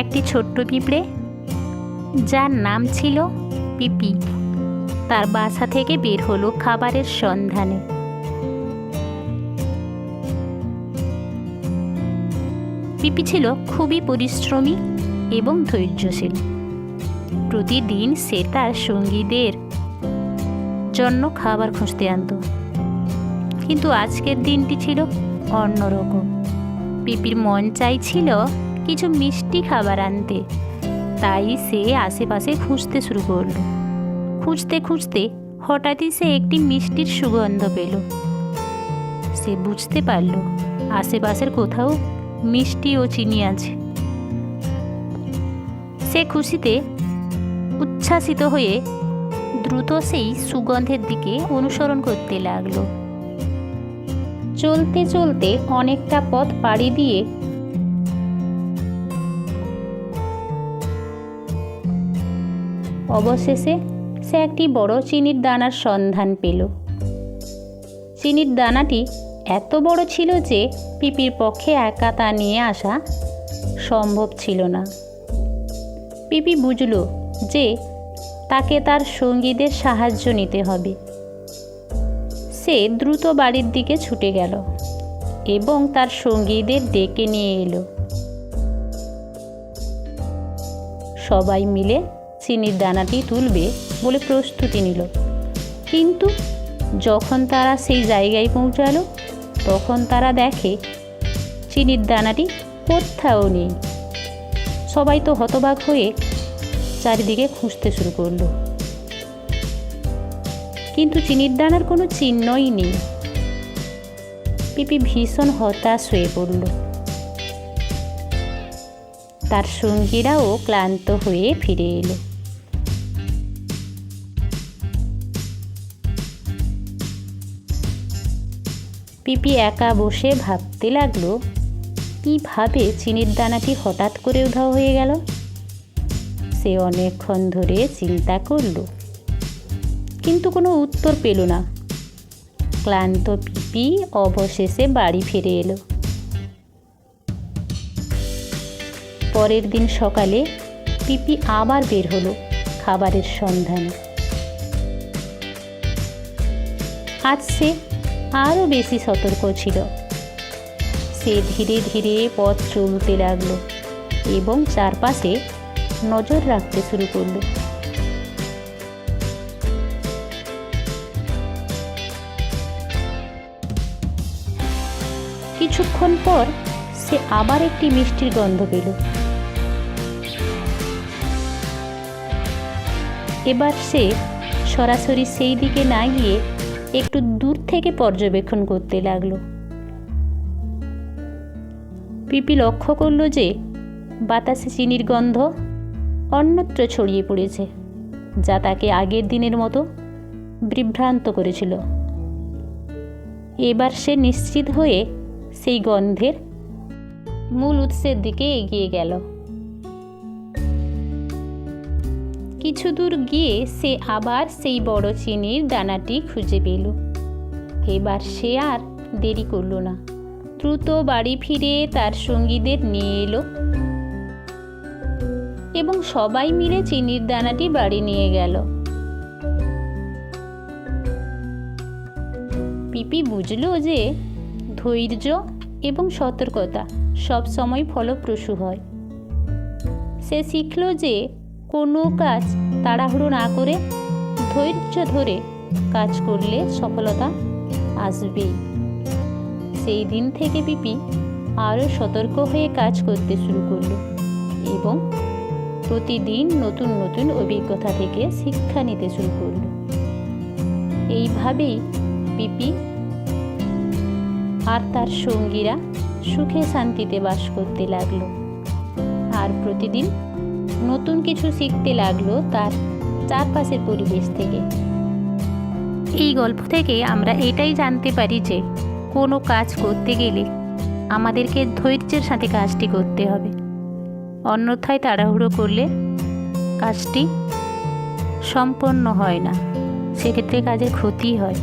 একটি ছোট্ট পিঁপড়ে, যার নাম ছিল পিপি। তার বাসা থেকে বের হলো খাবারের সন্ধানে। পিপি ছিল খুবই পরিশ্রমী এবং ধৈর্যশীল। প্রতিদিন সে তার সঙ্গীদের জন্য খাবার খুঁজতে আনত। কিন্তু আজকের দিনটি ছিল অন্যরকম। পিপির মন চাইছিল কিছু মিষ্টি খাবার আনতে। তাই সে আশেপাশে খুঁজতে শুরু করল। খুঁজতে খুঁজতে হঠাৎই সে একটি মিষ্টির সুগন্ধ পেল। সে বুঝতে পারল, আশেপাশের কোথাও মিষ্টি ও চিনি আছে। সে খুশিতে উচ্ছ্বাসিত হয়ে দ্রুত সেই সুগন্ধের দিকে অনুসরণ করতে লাগল। চলতে চলতে অনেকটা পথ পাড়ি দিয়ে অবশেষে সে একটি বড় চিনির দানার সন্ধান পেল। চিনির দানাটি এত বড় ছিল যে পিপির পক্ষে একা তা নিয়ে আসা সম্ভব ছিল না। পিপি বুঝল যে তাকে তার সঙ্গীদের সাহায্য নিতে হবে। সে দ্রুত বাড়ির দিকে ছুটে গেল এবং তার সঙ্গীদের ডেকে নিয়ে এলো। সবাই মিলে চিনির দানাটি তুলবে বলে প্রস্তুতি নিল। কিন্তু যখন তারা সেই জায়গায় পৌঁছালো, তখন তারা দেখে চিনির দানাটি কোথাও নেই। সবাই তো হতবাক হয়ে চারিদিকে খুঁজতে শুরু করল। কিন্তু চিনির দানার কোনো চিহ্নই নেই। পিপি ভীষণ হতাশ হয়ে পড়ল। তার সঙ্গীরাও ক্লান্ত হয়ে ফিরে এলো। পিপি একা বসে ভাবতে লাগল, কীভাবে চিনির দানাটি হঠাৎ করে উধাও হয়ে গেল? সে অনেকক্ষণ ধরে চিন্তা করল, কিন্তু কোনো উত্তর পেল না। ক্লান্ত পিপি অবশেষে বাড়ি ফিরে এলো। পরের দিন সকালে পিপি আবার বের হলো খাবারের সন্ধানে। আজ সে আরও বেশি সতর্ক ছিল। সে ধীরে ধীরে পথ চলতে লাগল এবং চারপাশে নজর রাখতে শুরু করল। কিছুক্ষণ পর সে আবার একটি মিষ্টির গন্ধ পেল। এবার সে সরাসরি সেই দিকে না গিয়ে একটু দূর থেকে পর্যবেক্ষণ করতে লাগল। পিপি লক্ষ্য করল যে বাতাসে চিনির গন্ধ অন্যত্র ছড়িয়ে পড়েছে, যা তাকে আগের দিনের মতো বিভ্রান্ত করেছিল। এবার সে নিশ্চিত হয়ে সেই গন্ধের মূল উৎসের দিকে এগিয়ে গেল। কিছু দূর গিয়ে সে আবার সেই বড় চিনির দানাটি খুঁজে পেল। এবার সে আর দেরি করল না। দ্রুত বাড়ি ফিরে তার সঙ্গীদের নিয়ে এলো এবং সবাই মিলে চিনির দানাটি বাড়ি নিয়ে গেল। পিপি বুঝলো যে ধৈর্য এবং সতর্কতা সব সময় ফলপ্রসূ হয়। সে শিখল যে কোনো কাজ তাড়াহুড়ো না করে ধৈর্য ধরে কাজ করলে সফলতা আসবেই। সেই দিন থেকে পিপি আরও সতর্ক হয়ে কাজ করতে শুরু করল এবং প্রতিদিন নতুন নতুন অভিজ্ঞতা থেকে শিক্ষা নিতে শুরু করল। এইভাবেই পিপি আর তার সঙ্গীরা সুখে শান্তিতে বাস করতে লাগল। আর প্রতিদিন নতুন কিছু শিখতে লাগল তার চারপাশের পরিবেশ থেকে। এই গল্প থেকে আমরা এটাই জানতে পারি যে, কোনো কাজ করতে গেলে আমাদেরকে ধৈর্যের সাথে কাজটি করতে হবে। অন্যথায় তাড়াহুড়ো করলে কাজটি সম্পন্ন হয় না। সেক্ষেত্রে কাজের ক্ষতি হয়।